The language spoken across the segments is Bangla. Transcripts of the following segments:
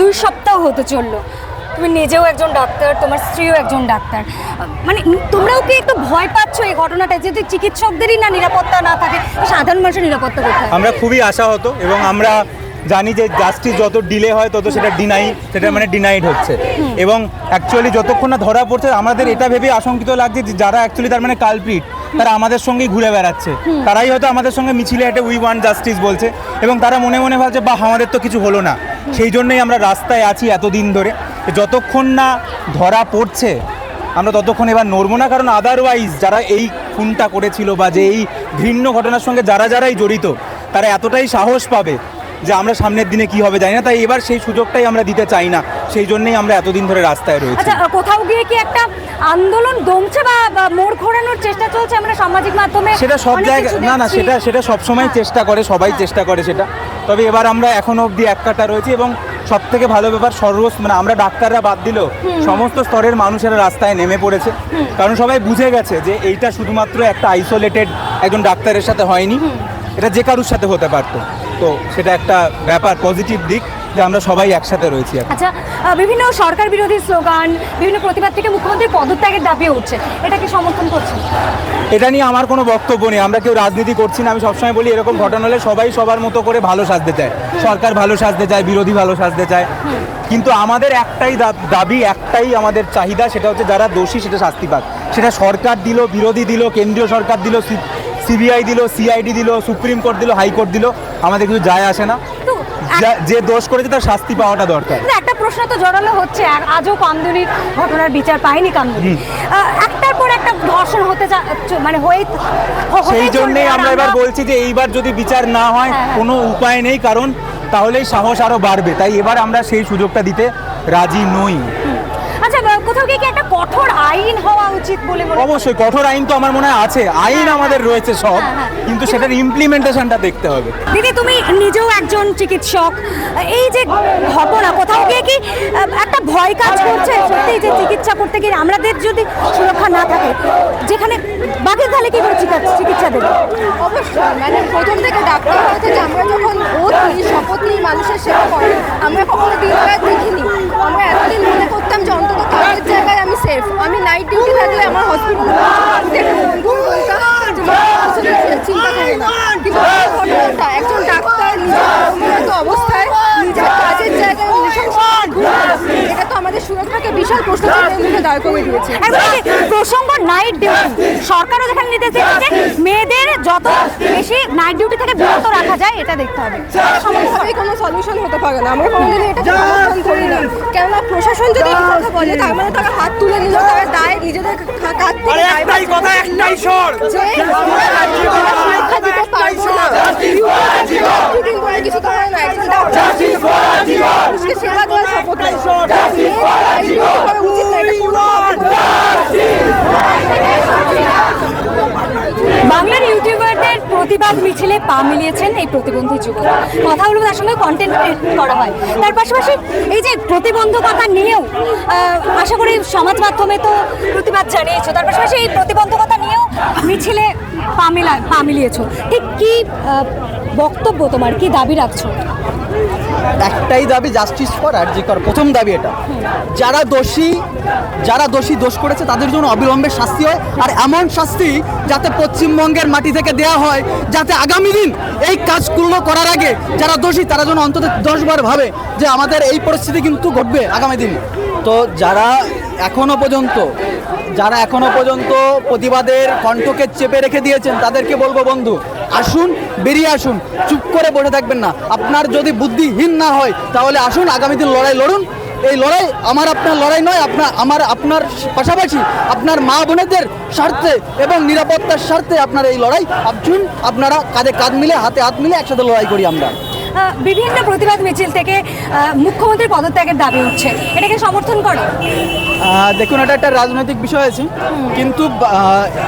দুই সপ্তাহ হতে চলল। তুমি নিজেও একজন ডাক্তার, তোমার স্ত্রীও একজন ডাক্তার। মানে তোমরাও কি একটু ভয় পাচ্ছ এই ঘটনাটা যেহেতু চিকিৎসকদেরই না নিরাপত্তা না থাকে সাধারণ মানুষের নিরাপত্তা কোথায়? আমরা খুবই আশাহত এবং আমরা জানি যে জাস্টিস যত ডিলে হয়, তত সেটা ডিনাই সেটা মানে ডিনাইড হচ্ছে। এবং অ্যাকচুয়ালি যতক্ষণ না ধরা পড়ছে, আমাদের এটা ভেবে আশঙ্কিত লাগছে যে যারা অ্যাকচুয়ালি তার মানে কালপিট তারা আমাদের সঙ্গেই ঘুরে বেড়াচ্ছে। তারাই হয়তো আমাদের সঙ্গে মিছিলে হেঁটে উই ওয়ান জাস্টিস বলছে এবং তারা মনে মনে ভাবছে বা আমাদের তো কিছু হলো না। সেই জন্যই আমরা রাস্তায় আছি এতদিন ধরে। যতক্ষণ না ধরা পড়ছে আমরা ততক্ষণ এবার নড়বো না। কারণ আদারওয়াইজ যারা এই খুনটা করেছিল বা যে এই ঘৃণ্য ঘটনার সঙ্গে যারা যারাই জড়িত তারা এতটাই সাহস পাবে যে আমরা সামনের দিনে কি হবে জানি না। তাই এবার সেই সুযোগটাই আমরা দিতে চাই না। সেই জন্যই আমরা এতদিন ধরে রাস্তায় রয়েছি। আচ্ছা কোথাও গিয়ে কি একটা আন্দোলন দমছে বা মোড় ঘোরানোর চেষ্টা চলছে আমরা সামাজিক মাধ্যমে? সেটা সব জায়গায় না না সেটা সেটা সবসময় হ্যাঁ। চেষ্টা করে সবাই হ্যাঁ। চেষ্টা করে সেটা। তবে এবার আমরা এখনও অবধি এক কাটা রয়েছি এবং সব থেকে ভালো ব্যাপার সর্বস মানে আমরা ডাক্তাররা বাদ দিল সমস্ত স্তরের মানুষেরা রাস্তায় নেমে পড়েছে। কারণ সবাই বুঝে গেছে যে এইটা শুধুমাত্র একটা আইসোলেটেড একজন ডাক্তারের সাথে হয়নি। এটা যে কারুর সাথে হতে পারতো। তো সেটা একটা ব্যাপার পজিটিভ দিক। যে আমরা সবাই একসাথে রয়েছি আচ্ছা বিভিন্ন সরকার বিরোধী স্লোগান বিভিন্ন প্রতিবাদ থেকে মুখ্যমন্ত্রীর পদত্যাগের দাবি উঠছে। এটাকে সমর্থন করছে এটা নিয়ে আমার কোনো বক্তব্য নেই। আমরা কেউ রাজনীতি করছি না। আমি সবসময় বলি এরকম ঘটনা হলে সবাই সবার মতো করে ভালো সাজতে চায়। সরকার ভালো সাজতে চায় বিরোধী ভালো সাজতে চায়। কিন্তু আমাদের একটাই দাবি একটাই আমাদের চাহিদা সেটা হচ্ছে যারা দোষী সেটা শাস্তি পাক। সেটা সরকার দিল বিরোধী দিল কেন্দ্রীয় সরকার দিল সিবিআই দিল সিআইডি দিল সুপ্রিম কোর্ট দিল হাইকোর্ট দিল আমাদের কিছু যায় আসে না। যা- যে দোষ করেছে তার শাস্তি পাওয়াটা দরকার। না, একটা প্রশ্ন তো জড়ালো হচ্ছে আর আজও কামদুনির ঘটনার বিচার পায়নি কামদুনি একটার পর একটা ধর্ষণ হতে মানে হয়ে সেই জন্যই আমরা এবার বলছি যে এইবার যদি বিচার না হয় হ্যাঁ, হ্যাঁ। কোনো উপায় নেই কারণ তাহলেই সাহস আরও বাড়বে। তাই এবার আমরা সেই সুযোগটা দিতে রাজি নই। কোথাও গিয়ে কি একটা কঠোর আইন হওয়া উচিত বলে মনে অবশ্যই কঠোর আইন তো আমার মনে হয় আছে। আইন আমাদের রয়েছে সব হ্যাঁ, হ্যাঁ। কিন্তু সেটার ইমপ্লিমেন্টেশনটা দেখতে হবে। দিদি তুমি নিজেও একজন চিকিৎসক। এই যে ঘটনা কোথাও গিয়ে কি একটা ভয় কাজ করছে? সত্যি যে চিকিৎসা করতে গিয়ে আমাদের যদি সুরক্ষা না থাকে যেখানে বাকি তাহলে কি করে চিকিৎসা- চিকিৎসা দেবে? অবশ্যই মানে প্রথম থেকে ডাক্তার হয়েছে যে আমরা যখন ওত নিই শপথ নিই মানুষের সেবা করে আমরা কখনো দিন রাত দেখিনি। আমরা এতদিন মনে করতাম জায়গায় আমি সেফ আমি নাইট ডিউটি থাকলে আমার হসপিটাল চিন্তা করি না। কিন্তু একজন ডাক্তার নিজের কর্মরত অবস্থায় নিজের কাজের জায়গায় নৃশংসভাবে খুন করা, এটা তো আমাদের সুরক্ষাকে বিশাল প্রশ্ন মুখে দাঁড় করে দিয়েছে। প্রসঙ্গ নাইট ডিউটি সরকারও যেখানে দিচ্ছে যে মেয়েদের যত বেশি নাইট ডিউটি থেকে বিরত রাখা যায় এটা দেখতে হবে। কোনোভাবেই কোনো সলিউশন হতে পারে না। আমরা কোনোদিনই এটা সমর্থন করি না। কেননা প্রশাসন যদি এই কথা বলে তার মানে তারা হাত তুলে নিল তারা দায় নিজেদের কাঁধ থেকে দায়ভার কথা একটাই স্বর কিছু করে না। একজন সেবা বাংলার ইউটিউবারদের প্রতিবাদ মিছিলে পা মিলিয়েছেন এই প্রতিবন্ধী যুবক। কথা বলব তার সঙ্গে কন্টেন্ট করা হয়। তার পাশাপাশি এই যে প্রতিবন্ধকতা নিয়েও আশা করি সমাজ মাধ্যমে তো প্রতিবাদ জানিয়েছো। তার পাশাপাশি এই প্রতিবন্ধকতা নিয়েও মিছিলে পা মিলা পা মিলিয়েছো ঠিক কি বক্তব্য তোমার? কি দাবি রাখছো? একটাই দাবি জাস্টিস ফর আরজিকর প্রথম দাবি এটা। যারা দোষী যারা দোষী দোষ করেছে তাদের জন্য অবিলম্বে শাস্তি হয়। আর এমন শাস্তি যাতে পশ্চিমবঙ্গের মাটি থেকে দেয়া হয় যাতে আগামী দিন এই কাজগুলো করার আগে যারা দোষী তারা যেন অন্তত দশবার ভাবে যে আমাদের এই পরিস্থিতি কিন্তু ঘটবে আগামী দিন। তো যারা এখনও পর্যন্ত, যারা এখনও পর্যন্ত প্রতিবাদের কণ্ঠকে চেপে রেখে দিয়েছেন, তাদেরকে বলব বন্ধু, আসুন, বেরিয়ে আসুন, চুপ করে বসে থাকবেন না। আপনার যদি বুদ্ধিহীন না হয়, তাহলে আসুন, আগামী দিন লড়াই লড়ুন। এই লড়াই আমার আপনার লড়াই নয়, আপনার, আমার, আপনার পাশাপাশি আপনার মা বোনেদের স্বার্থে এবং নিরাপত্তার স্বার্থে আপনার এই লড়াই। আসুন, আপনারা কাঁধে কাঁধ মিলে, হাতে হাত মিলে একসাথে লড়াই করি আমরা। বিভিন্ন প্রতিবাদ মিছিল থেকে মুখ্যমন্ত্রীর পদত্যাগের দাবি উঠছে। এটাকে সমর্থন করো। দেখুন এটা একটা রাজনৈতিক বিষয় আছে। কিন্তু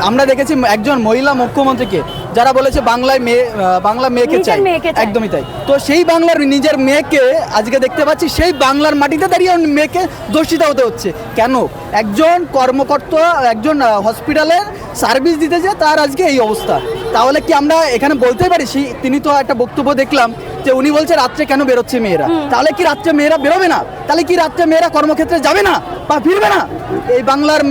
আমরা দেখেছি একজন মহিলা মুখ্যমন্ত্রীকে যারা বলেছে বাংলায় মেয়ে বাংলা মেয়েকে চাই। মেয়েকে একদমই তাই। তো সেই বাংলার নিজের মেয়েকে আজকে দেখতে পাচ্ছি সেই বাংলার মাটিতে দাঁড়িয়ে মেয়েকে দোষিতা হতে হচ্ছে। কেন? একজন কর্মকর্তা একজন হসপিটালের সার্ভিস দিতে যে তার আজকে এই অবস্থা। তাহলে কি আমরা এখানে বলতে পারি? তিনি তো একটা বক্তব্য দেখলাম যে উনি বলছে রাত্রে কেন বেরোচ্ছে মেয়েরা? তাহলে কি রাত্রে মেয়েরা বেরোবে না? তাহলে কি রাত্রে মেয়েরা কর্মক্ষেত্রে যাবে না? বা ফিরবে না? এই বাংলার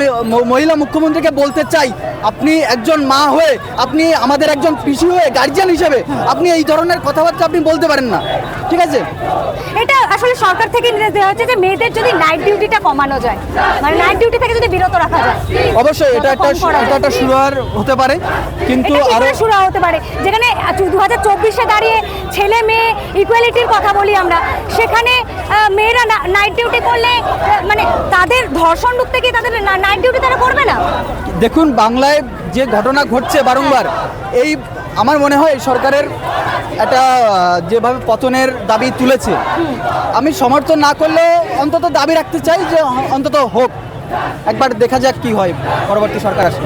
মহিলা মুখ্যমন্ত্রীকে বলতে চাই আপনি একজন মা হয়ে আপনি আমাদের একজন পিসি হয়ে গার্জিয়ান হিসেবে আপনি এই ধরনের কথাবার্তা আপনি বলতে পারেন না। ঠিক আছে? এটা আসলে সরকার থেকে নির্দেশ দেওয়া হচ্ছে যে মেয়েদের যদি নাইট ডিউটিটা কমানো যায় মানে নাইট ডিউটি থেকে যদি বিরত রাখা যায় অবশ্যই এটা একটা এটা। একটা শুরুয়ার হতে পারে কিন্তু আরও শুরু হতে পারে? যেখানে দু হাজার চব্বিশে দাঁড়িয়ে ছেলে মেয়ে ইকুয়ালিটির কথা বলি আমরা সেখানে মেয়েরা নাইট ডিউটি করলে মানে তাদের ধর্ষণ রুখতে গিয়ে তাদের নাইট ডিউটি তারা করবে না? দেখুন বাংলায় যে ঘটনা ঘটছে বারংবার এই আমার মনে হয় সরকারের একটা যেভাবে পতনের দাবি তুলেছে আমি সমর্থন না করলে অন্তত দাবি রাখতে চাই যে অন্তত হোক। একবার দেখা যাক কি হয় পরবর্তী সরকার আসে